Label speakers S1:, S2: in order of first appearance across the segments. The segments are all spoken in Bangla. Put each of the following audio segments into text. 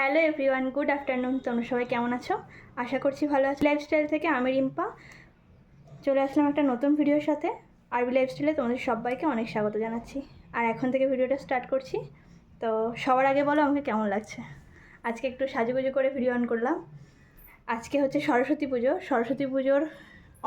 S1: Hello everyone, good afternoon. তোমরা সবাই কেমন আছো? আশা করছি ভালো আছো। লাইফস্টাইল থেকে আমি রিম্পা। চলে আসলাম একটা নতুন ভিডিওর সাথে। আরবি লাইফস্টাইলে তোমাদের সবাইকে অনেক স্বাগত জানাচ্ছি। আর এখন থেকে ভিডিওটা স্টার্ট করছি। তো সবার আগে বলো, আমাকে কেমন লাগছে? আজকে একটু সাজুগুজু করে ভিডিও অন করলাম। আজকে হচ্ছে সরস্বতী পুজো। সরস্বতী পুজোর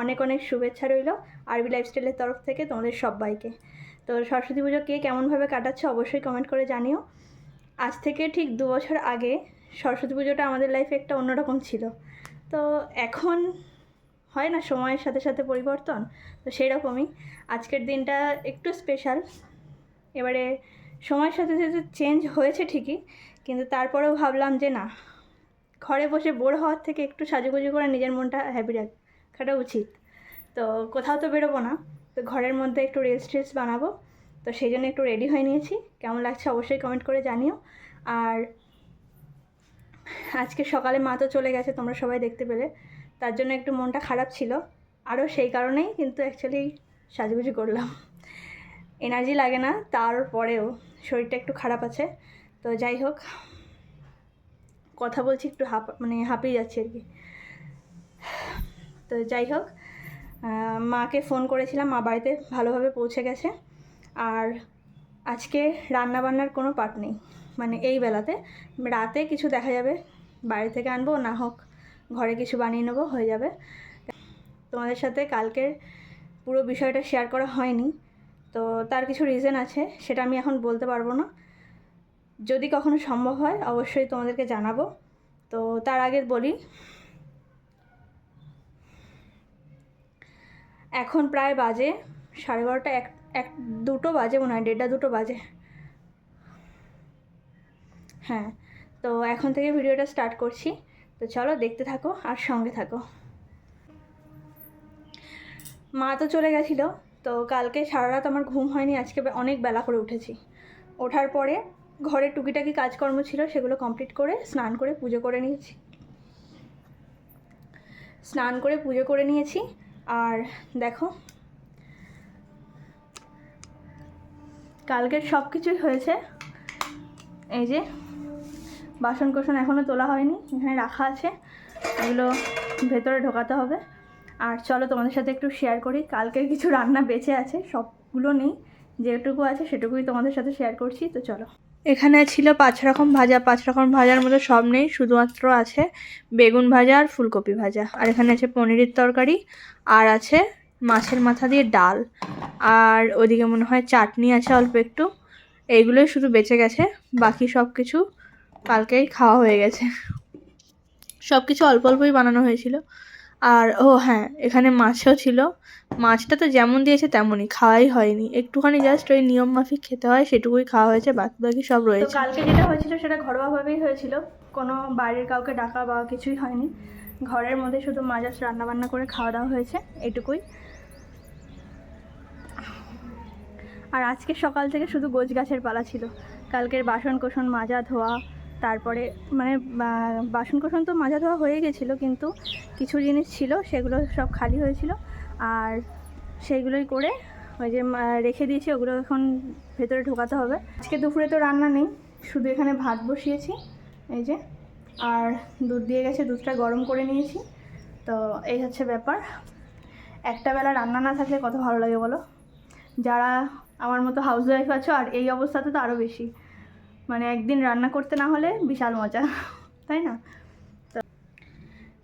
S1: অনেক অনেক শুভেচ্ছা রইল আরবি লাইফস্টাইলের তরফ থেকে তোমাদের সবাইকে। তো সরস্বতী পুজো কে কেমনভাবে কাটাচ্ছে অবশ্যই কমেন্ট করে জানিও। আজ থেকে ঠিক দু বছর আগে সরস্বতী পুজোটা আমাদের লাইফে একটা অন্যরকম ছিল। তো এখন হয় না সময়ের সাথে সাথে পরিবর্তন? তো সেই রকমই আজকের দিনটা একটু স্পেশাল এবারে সময়ের সাথে সাথে চেঞ্জ হয়েছে ঠিকই, কিন্তু তারপরেও ভাবলাম যে না, ঘরে বসে বোর হওয়ার থেকে একটু সাজুগুজু করে নিজের মনটা হ্যাপি রাখাটা উচিত। তো কোথাও তো বেরোবো না। তো ঘরের মধ্যে একটু রিলস টিলস বানাবো। তো সেই জন্য একটু রেডি হয়ে নিয়েছি। কেমন লাগছে অবশ্যই কমেন্ট করে জানিও। আর আজকে সকালে মা তো চলে গেছে, তোমরা সবাই দেখতে পেলে। তার জন্য একটু মনটা খারাপ ছিল। আরও সেই কারণেই কিন্তু অ্যাকচুয়ালি সাজুগুজু করলাম। এনার্জি লাগে না, তারপরেও শরীরটা একটু খারাপ আছে। তো যাই হোক, কথা বলছি একটু হাঁপ মানে হাঁপিয়ে যাচ্ছে আর কি। তো যাই হোক মাকে ফোন করেছিলাম, মা বাড়িতে ভালোভাবে পৌঁছে গেছে। আর আজকে রান্না বান্নার কোনো পাট নেই। মানে এই বেলাতে রাতে কিছু দেখা যাবে বাইরে থেকে আনব, না হোক ঘরে কিছু বানিয়ে নেব, হয়ে যাবে। তোমাদের সাথে কালকের পুরো বিষয়টা শেয়ার করা হয়নি, তো তার কিছু রিজন আছে, সেটা আমি এখন বলতে পারব না। যদি কখনো সম্ভব হয়, অবশ্যই তোমাদেরকে জানাব। তো তার আগে বলি, এখন প্রায় বাজে সাড়ে বারোটা এক এক, দুটো বাজে মনে হয়, দেড়টা দুটো বাজে। হ্যাঁ তো এখন থেকে ভিডিওটা স্টার্ট করছি। তো চলো দেখতে থাকো আর সঙ্গে থাকো। মা তো চলে গেছিল, তো কালকে সারা রাত আমার ঘুম হয়নি, আজকে অনেক বেলা করে উঠেছি। ওঠার পরে ঘরে টুকিটাকি কাজকর্ম ছিল, সেগুলো কমপ্লিট করে স্নান করে পুজো করে নিয়েছি। স্নান করে পুজো করে নিয়েছি, আর দেখো কালকের সব কিছুই হয়েছে। এই যে বাসন কোসন এখনও তোলা হয়নি, এখানে রাখা আছে। এগুলো ভেতরে ঢোকাতে হবে। আর চলো তোমাদের সাথে একটু শেয়ার করি, কালকের কিছু রান্না বেঁচে আছে, সবগুলো নেই, যেটুকু আছে সেটুকুই তোমাদের সাথে শেয়ার করছি, তো চলো। এখানে ছিল পাঁচ রকম ভাজা, পাঁচ রকম ভাজার মধ্যে সব নেই, শুধুমাত্র আছে বেগুন ভাজা আর ফুলকপি ভাজা। আর এখানে আছে পনিরের তরকারি, আর আছে মাছের মাথা দিয়ে ডাল আর ওদিকে মনে হয় চাটনি আছে অল্প একটু। এইগুলোই শুধু বেঁচে গেছে বাকি সব কিছু কালকেই খাওয়া হয়ে গেছে। সব কিছু অল্প অল্পই বানানো হয়েছিল। আর ও হ্যাঁ এখানে মাছও ছিল। মাছটা তো যেমন দিয়েছে তেমনই খাওয়াই হয়নি। একটুখানি জাস্ট ওই নিয়ম মাফিক খেতে হয় সেটুকুই খাওয়া হয়েছে বাকি বাকি সব রয়েছে। কালকে যেটা হয়েছিল সেটা ঘরোয়াভাবেই হয়েছিল। কোনো বাইরের কাউকে ডাকা বা কিছুই হয়নি। ঘরের মধ্যে শুধু মা জাস্ট রান্নাবান্না করে খাওয়া দাওয়া হয়েছে এটুকুই। আর আজকে সকাল থেকে শুধু গোছ গাছের পালা ছিল। কালকের বাসন কোসন মাজা ধোয়া, তারপরে মানে বাসন কোসন তো মাজা ধোয়া হয়ে গেছিল, কিন্তু কিছু জিনিস ছিল, সেগুলো সব খালি হয়েছিল। আর সেইগুলোই করে ওই যে রেখে দিয়েছি, ওগুলো এখন ভেতরে ঢোকাতে হবে। আজকে দুপুরে তো রান্না নেই, শুধু এখানে ভাত বসিয়েছি, এই যে। আর দুধ দিয়ে গেছে, দুধটা গরম করে নিয়েছি। তো এই হচ্ছে ব্যাপার। একটা বেলা রান্না না থাকলে কত ভালো লাগে বলো? যারা আমার মতো হাউস ওয়াইফ আছো আর এই অবস্থাতে তো আরও বেশি। মানে একদিন রান্না করতে না হলে বিশাল মজা, তাই না? তো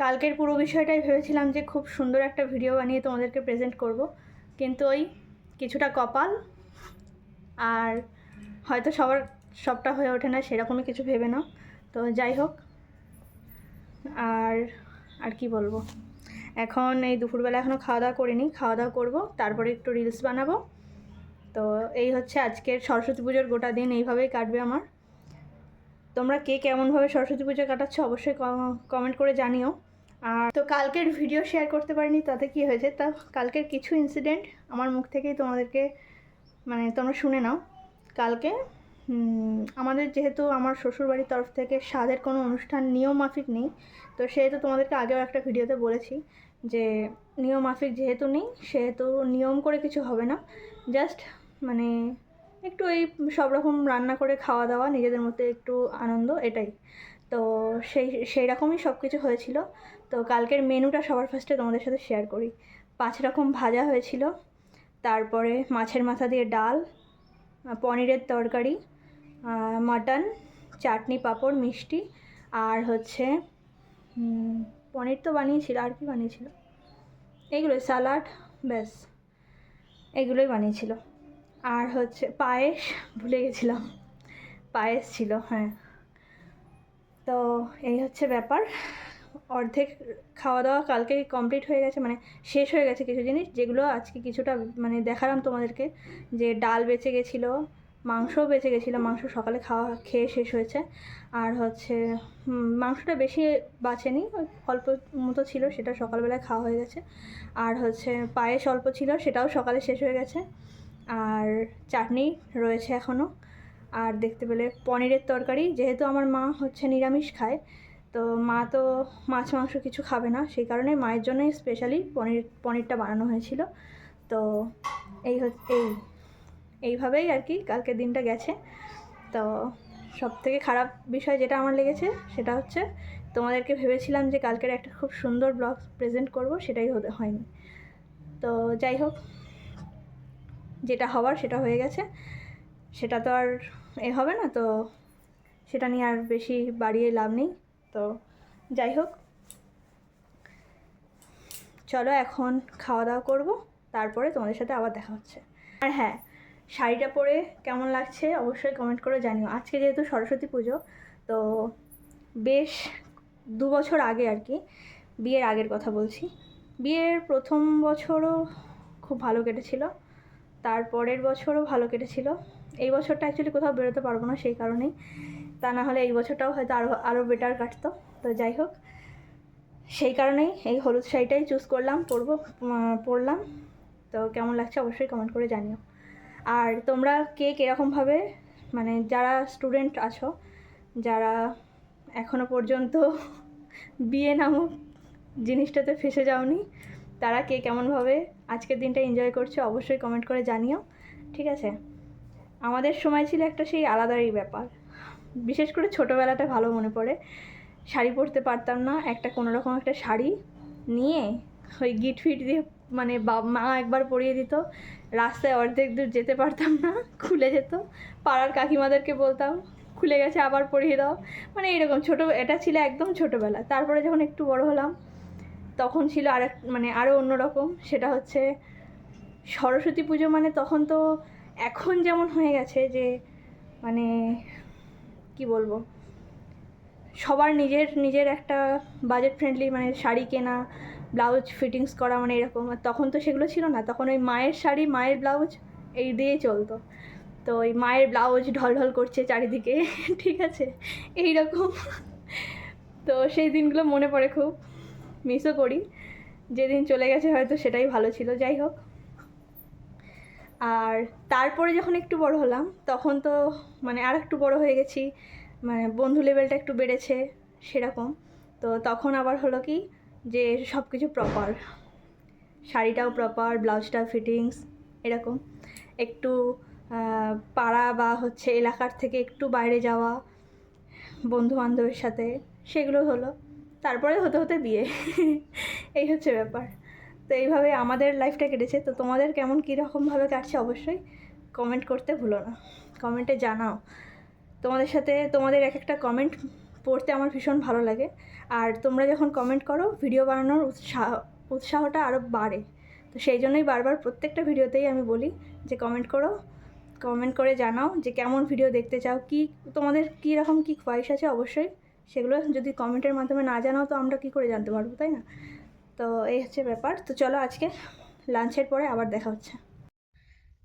S1: কালকের পুরো বিষয়টাই ভেবেছিলাম যে খুব সুন্দর একটা ভিডিও বানিয়ে তোমাদেরকে প্রেজেন্ট করব। কিন্তু ওই কিছুটা কপাল আর হয়তো সবার, সবটা হয়ে ওঠে না, সেরকমই কিছু ভেবে নাও। তো যাই হোক, আর আর কি বলব? এখন এই দুপুরবেলা এখনও খাওয়া দাওয়া করিনি খাওয়া দাওয়া করব, তারপরে একটু রিলস বানাবো। তো এই হচ্ছে আজকের সরস্বতী পুজোর গোটা দিন এইভাবেই কাটবে আমার। তোমরা কে কেমনভাবে সরস্বতী পুজো কাটাচ্ছ অবশ্যই কমেন্ট করে জানিও। আর তো কালকের ভিডিও শেয়ার করতে পারিনি, তাতে কি হয়েছে? তা কালকের কিছু ইনসিডেন্ট আমার মুখ থেকেই তোমাদেরকে মানে তোমরা শুনে নাও। কালকে আমাদের যেহেতু আমার শ্বশুরবাড়ির তরফ থেকে স্বাদের কোনো অনুষ্ঠান নিয়ম মাফিক নেই, তো সেহেতু তোমাদেরকে আগেও একটা ভিডিওতে বলেছি যে নিয়ম মাফিক যেহেতু নেই, সেহেতু নিয়ম করে কিছু হবে না। জাস্ট মানে একটু এই সব রকম রান্না করে খাওয়া দাওয়া, নিজেদের মধ্যে একটু আনন্দ, এটাই। তো সেই সেই রকমই সব কিছু হয়েছিল। তো কালকের মেনুটা সবার ফার্স্টে তোমাদের সাথে শেয়ার করি। পাঁচ রকম ভাজা হয়েছিল, তারপরে মাছের মাথা দিয়ে ডাল, পনিরের তরকারি মাটন, চাটনি পাঁপড়, মিষ্টি, আর হচ্ছে পনির তো বানিয়েছিল, আর কি বানিয়েছিল? এইগুলোই স্যালাড ব্যাস, এগুলোই বানিয়েছিল। আর হচ্ছে পায়েস ভুলে গেছিলাম। পায়েস ছিল হ্যাঁ। তো এই হচ্ছে ব্যাপার। অর্ধেক খাওয়া দাওয়া কালকেই কমপ্লিট হয়ে গেছে মানে শেষ হয়ে গেছে কিছু জিনিস, যেগুলো আজকে কিছুটা মানে দেখালাম তোমাদেরকে, যে ডাল বেঁচে গেছিল, মাংসও বেঁচে গেছিল, মাংস সকালে খাওয়া খেয়ে শেষ হয়েছে। আর হচ্ছে মাংসটা বেশি বাঁচেনি, অল্প মতো ছিল, সেটা সকালবেলায় খাওয়া হয়ে গেছে। আর হচ্ছে পায়েস অল্প ছিল, সেটাও সকালে শেষ হয়ে গেছে। আর চাটনি রয়েছে এখনও আর দেখতে পেলে পনিরের তরকারি, যেহেতু আমার মা হচ্ছে নিরামিষ খায়, তো মা তো মাছ মাংস কিছু খাবে না, সেই কারণে মায়ের জন্যই স্পেশালি পনির, পনিরটা বানানো হয়েছিল। তো এই এই, এইভাবেই আর কি কালকের দিনটা গেছে। তো সব থেকে খারাপ বিষয় যেটা আমার লেগেছে, সেটা হচ্ছে তোমাদেরকে ভেবেছিলাম যে কালকের একটা খুব সুন্দর ব্লগ প্রেজেন্ট করব, সেটাই হতে হয়নি। তো যাই হোক যেটা হওয়ার সেটা হয়ে গেছে। সেটা তো আর এ হবে না, তো সেটা নিয়ে আর বেশি বাড়িয়ে লাভ নেই, তো যাই হোক। চলো এখন খাওয়া দাওয়া করব, তারপরে তোমাদের সাথে আবার দেখা হচ্ছে। আর হ্যাঁ শাড়িটা পরে কেমন লাগছে অবশ্যই কমেন্ট করে জানিও। আজকে যেহেতু সরস্বতী পুজো, তো বেশ দু বছর আগে আর কি বিয়ের আগের কথা বলছি। বিয়ের প্রথম বছরও খুব ভালো কেটেছিল। তারপরের বছরও ভালো কেটেছিল। এই বছরটা অ্যাকচুয়ালি কোথাও বেরোতে পারব না সেই কারণেই। তা না হলে এই বছরটাও হয়তো আরও আরও বেটার কাটতো। তো যাই হোক, সেই কারণেই এই হলুদ শাড়িটাই চুজ করলাম, পরবো পরলাম। তো কেমন লাগছে অবশ্যই কমেন্ট করে জানিও। আর তোমরা কে কীরকমভাবে মানে যারা স্টুডেন্ট আছো, যারা এখনও পর্যন্ত বিয়ে নামক জিনিসটাতে ফেসে যাওনি তারা কে কেমনভাবে আজকের দিনটা এনজয় করছ অবশ্যই কমেন্ট করে জানিও, ঠিক আছে? আমাদের সময় ছিল একটা সেই আলাদাই ব্যাপার। বিশেষ করে ছোটোবেলাটা ভালো মনে পড়ে। শাড়ি পরতে পারতাম না, একটা কোনো রকম একটা শাড়ি নিয়ে ওই গিট ফিট দিয়ে মানে মা একবার পরিয়ে দিত। রাস্তায় অর্ধেক দূর যেতে পারতাম না, খুলে যেত। পাড়ার কাকিমাদেরকে বলতাম, খুলে গেছে, আবার পরিয়ে দাও। মানে এরকম ছোটো, এটা ছিল একদম ছোটোবেলা। তারপরে যখন একটু বড় হলাম তখন ছিল আর মানে আরও অন্যরকম, সেটা হচ্ছে সরস্বতী পুজো মানে তখন তো এখন যেমন হয়ে গেছে যে মানে কি বলব, সবার নিজের নিজের একটা বাজেট ফ্রেন্ডলি মানে শাড়ি কেনা ব্লাউজ ফিটিংস করা মানে এরকম, আর তখন তো সেগুলো ছিল না, তখন ওই মায়ের শাড়ি, মায়ের ব্লাউজ এই দিয়েই চলতো। তো ওই মায়ের ব্লাউজ ঢলঢল করছে চারিদিকে, ঠিক আছে এই রকম তো সেই দিনগুলো মনে পড়ে খুব। মিসও করি। যেদিন চলে গেছে হয়তো সেটাই ভালো ছিল, যাই হোক। আর তারপরে যখন একটু বড় হলাম, তখন তো মানে আর একটু বড় হয়ে গেছি মানে বন্ধু লেভেলটা একটু বেড়েছে সেরকম। তো তখন আবার হলো কি যে সব কিছু প্রপার শাড়িটাও প্রপার ব্লাউজটা ফিটিংস এরকম। একটু পাড়া বা হচ্ছে এলাকার থেকে একটু বাইরে যাওয়া বন্ধু বান্ধবের সাথে, সেগুলো হলো। তারপরে হতে হতে বিয়ে। এই হচ্ছে ব্যাপার। তো এইভাবে আমাদের লাইফটা কেটেছে। তো তোমাদের কেমন কীরকমভাবে কাটছে অবশ্যই কমেন্ট করতে ভুলো না। কমেন্টে জানাও। তোমাদের সাথে, তোমাদের এক একটা কমেন্ট পড়তে আমার ভীষণ ভালো লাগে। আর তোমরা যখন কমেন্ট করো ভিডিও বানানোর উৎসাহ উৎসাহটা আরও বাড়ে। তো সেই জন্যই বারবার প্রত্যেকটা ভিডিওতেই আমি বলি যে কমেন্ট করো কমেন্ট করে জানাও যে কেমন ভিডিও দেখতে চাও, কি, তোমাদের কী রকম কী খোয়াইশ আছে অবশ্যই সেগুলো যদি কমেন্টের মাধ্যমে না জানাও, তো আমরা কী করে জানতে পারব, তাই না? তো এই হচ্ছে ব্যাপার। তো চলো আজকে লাঞ্চের পরে আবার দেখা হচ্ছে।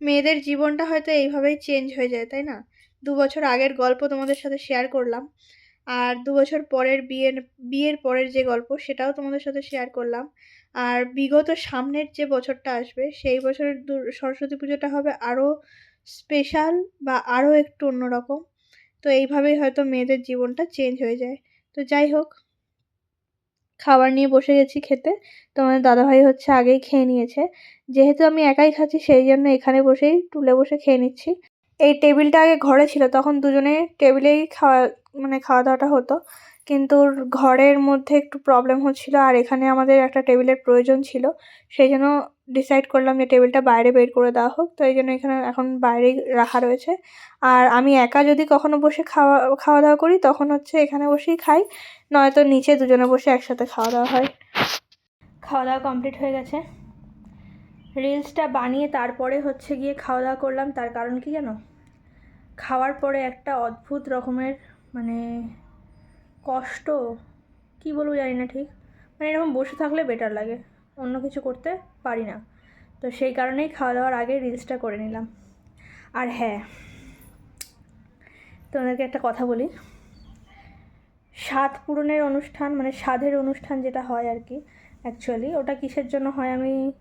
S1: মেয়েদের জীবনটা হয়তো এইভাবেই চেঞ্জ হয়ে যায়, তাই না? দু বছর আগের গল্প তোমাদের সাথে শেয়ার করলাম, আর দু বছর পরের বিয়ের বিয়ের পরের যে গল্প সেটাও তোমাদের সাথে শেয়ার করলাম। আর বিগত সামনের যে বছরটা আসবে, সেই বছরের সরস্বতী পুজোটা হবে আরও স্পেশাল বা আরও একটু অন্যরকম। তো এইভাবেই হয়তো মেয়েদের জীবনটা চেঞ্জ হয়ে যায়। তো যাই হোক, খাবার নিয়ে বসে গেছি খেতে। তো তোমাদের দাদাভাই হচ্ছে আগেই খেয়ে নিয়েছে। যেহেতু আমি একাই খাচ্ছি, সেই জন্য এখানে বসেই টুলে বসে খেয়ে নিচ্ছি। এই টেবিলটা আগে ঘরে ছিল, তখন দুজনে টেবিলেই খাওয়া মানে খাওয়া দাওয়াটা হতো। কিন্তু ঘরের মধ্যে একটু প্রবলেম হচ্ছিল আর এখানে আমাদের একটা টেবিলের প্রয়োজন ছিল। সেই জন্য ডিসাইড করলাম যে টেবিলটা বাইরে বের করে দেওয়া হোক। তো এই জন্য এখানে এখন বাইরেই রাখা রয়েছে। আর আমি একা যদি কখনো বসে খাওয়া খাওয়া দাওয়া করি, তখন হচ্ছে এখানে বসেই খাই। নয়তো নিচে দুজনে বসে একসাথে খাওয়া দাওয়া হয়। খাওয়া দাওয়া কমপ্লিট হয়ে গেছে। রিলসটা বানিয়ে তারপরে হচ্ছে গিয়ে খাওয়া দাওয়া করলাম। তার কারণ কি জানো? খাওয়ার পরে একটা অদ্ভুত রকমের মানে কষ্ট? কি বলব জানি না ঠিক। মানে এরকম বসে থাকলে বেটার লাগে। অন্য কিছু করতে পারি না। তো সেই কারণেই খাওয়া দাওয়ার আগে রিলসটা করে নিলাম। আর হ্যাঁ তোমাদেরকে একটা কথা বলি। স্বাদ পূরণের অনুষ্ঠান মানে স্বাদের অনুষ্ঠান যেটা হয় আর কি অ্যাকচুয়ালি ওটা কিসের জন্য হয় আমি,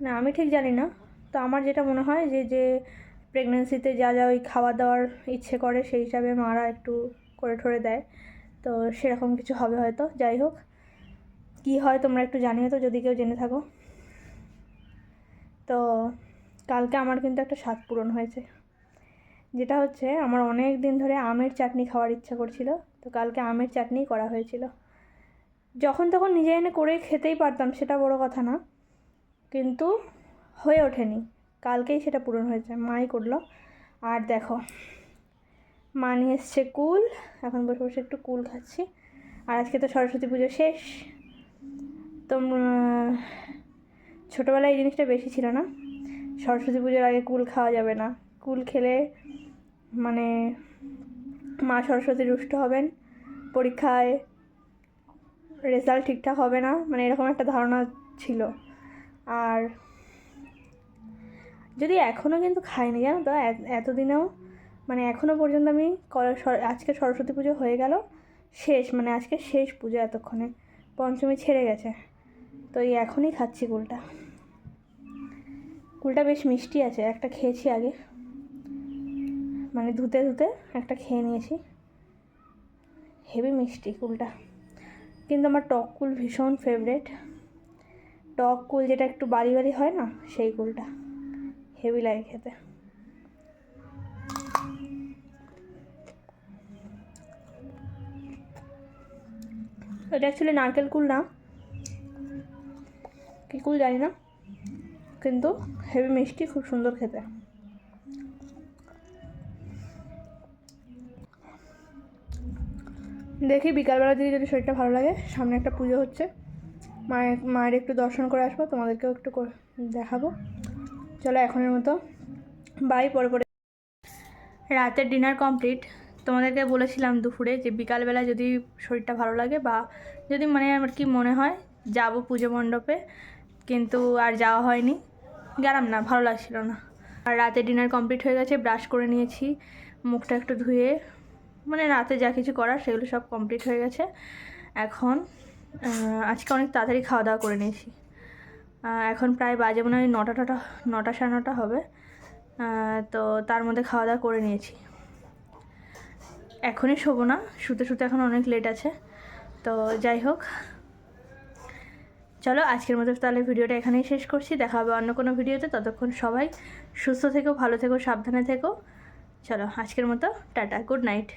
S1: না, আমি ঠিক জানি না। তো আমার যেটা মনে হয় যে যে প্রেগনেন্সিতে যা যা ওই খাওয়া দাওয়ার ইচ্ছে করে, সেই হিসাবে মারা একটু করে ঠরে দেয়। তো সেরকম কিছু হবে হয়তো, যাই হোক। কী হয় তোমরা একটু জানিও তো, যদি কেউ জেনে থাকো। তো কালকে আমার কিন্তু একটা স্বাদ পূরণ হয়েছে। যেটা হচ্ছে, আমার অনেক দিন ধরে আমের চাটনি খাওয়ার ইচ্ছা করছিল। তো কালকে আমের চাটনি করা হয়েছিল। যখন তখন নিজে এনে করে খেতেই পারতাম, সেটা বড় কথা না। কিন্তু হয়ে ওঠেনি। কালকেই সেটা পূরণ হয়েছে, মাই করল। আর দেখো মা নিয়ে এসছে কুল। এখন বসে বসে একটু কুল খাচ্ছি। আর আজকে তো সরস্বতী পুজো শেষ। তো ছোটোবেলায় এই জিনিসটা বেশি ছিল না। সরস্বতী পুজোর আগে কুল খাওয়া যাবে না। কুল খেলে মানে মা সরস্বতী রুষ্ট হবেন। পরীক্ষায় রেজাল্ট ঠিকঠাক হবে না। মানে এরকম একটা ধারণা ছিল। আর যদি এখনও কিন্তু খাইনি জানো তো? এতদিনেও মানে এখনও পর্যন্ত আমি আজকে সরস্বতী পুজো হয়ে গেল, শেষ মানে আজকে শেষ পুজো এতক্ষণে, পঞ্চমী ছেড়ে গেছে, তো এই এখনই খাচ্ছি কুলটা। কুলটা বেশ মিষ্টি আছে, একটা খেয়েছি আগে মানে ধুতে ধুতে একটা খেয়ে নিয়েছি। হেভি মিষ্টি কুলটা, কিন্তু আমার টক কুল ভীষণ ফেভারেট টক কুল যেটা একটু বাড়ি বাড়ি হয় না, সেই কুলটা, হেভি লাগে খেতে। এটা অ্যাকচুয়ালি নারকেল কুল না। কী কুল জানি না। কিন্তু হেভি মিষ্টি, খুব সুন্দর খেতে। দেখি বিকালবেলা দিকে যদি শরীরটা ভালো লাগে, সামনে একটা পুজো হচ্ছে। মায়ের মায়ের একটু দর্শন করে আসব, তোমাদেরকেও একটু দেখাবো। চলো এখনের মতো বাই পরে পরে। রাতের ডিনার কমপ্লিট তোমাদেরকে বলেছিলাম দুপুরে যে বিকালবেলা যদি শরীরটা ভালো লাগে বা যদি মানে আমার কি মনে হয়, যাব পুজো মণ্ডপে, কিন্তু আর যাওয়া হয়নি। গেলাম না, ভালো লাগছিল না। আর রাতে ডিনার কমপ্লিট হয়ে গেছে, ব্রাশ করে নিয়েছি, মুখটা একটু ধুয়ে মানে রাতে যা কিছু করার সেগুলো সব কমপ্লিট হয়ে গেছে। এখন আজকে অনেক তাড়াতাড়ি খাওয়া দাওয়া করে নিয়েছি। এখন প্রায় বাজে মনে হয় নটা টটা নটা সাড়ে নটা হবে। তো তার মধ্যে খাওয়া দাওয়া করে নিয়েছি। এখনই শোবো না, শুতে শুতে এখন অনেক লেট আছে। তো যাই হোক, চলো আজকের মতো তাহলে ভিডিওটা এখানেই শেষ করছি। দেখা হবে অন্য কোনো ভিডিওতে। ততক্ষণ সবাই সুস্থ থেকো, ভালো থেকো, সাবধানে থেকো। চলো আজকের মতো, টাটা গুড নাইট